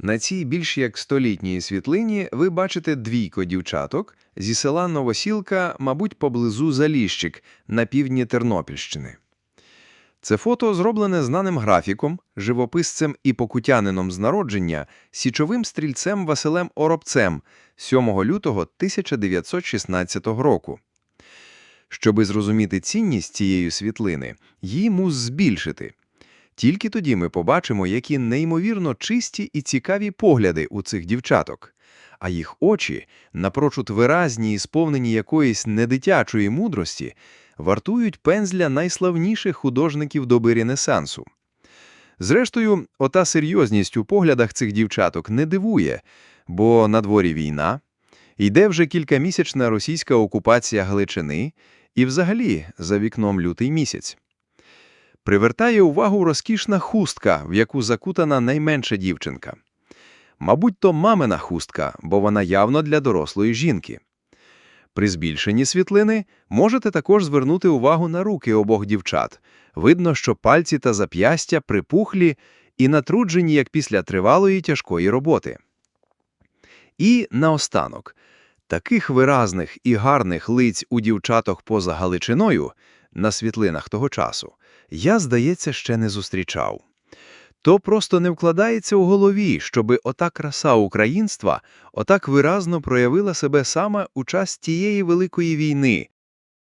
На цій більш як столітній світлині ви бачите двійко дівчаток зі села Новосілка, мабуть, поблизу Заліщик на півдні Тернопільщини. Це фото зроблене знаним графіком, живописцем і покутянином з народження, січовим стрільцем Василем Оробцем 7 лютого 1916 року. Щоби зрозуміти цінність цієї світлини, її мус збільшити. Тільки тоді ми побачимо, які неймовірно чисті і цікаві погляди у цих дівчаток. А їх очі, напрочуд виразні і сповнені якоїсь недитячої мудрості, вартують пензля найславніших художників доби Ренесансу. Зрештою, ота серйозність у поглядах цих дівчаток не дивує, бо на дворі війна, йде вже кількамісячна російська окупація Галичини і взагалі за вікном лютий місяць. Привертає увагу розкішна хустка, в яку закутана найменша дівчинка. Мабуть, то мамина хустка, бо вона явно для дорослої жінки. При збільшенні світлини можете також звернути увагу на руки обох дівчат. Видно, що пальці та зап'ястя припухлі і натруджені, як після тривалої тяжкої роботи. І наостанок. Таких виразних і гарних лиць у дівчаток поза Галичиною на світлинах того часу я, здається, ще не зустрічав. То просто не вкладається у голові, щоби ота краса українства отак виразно проявила себе саме у час тієї великої війни,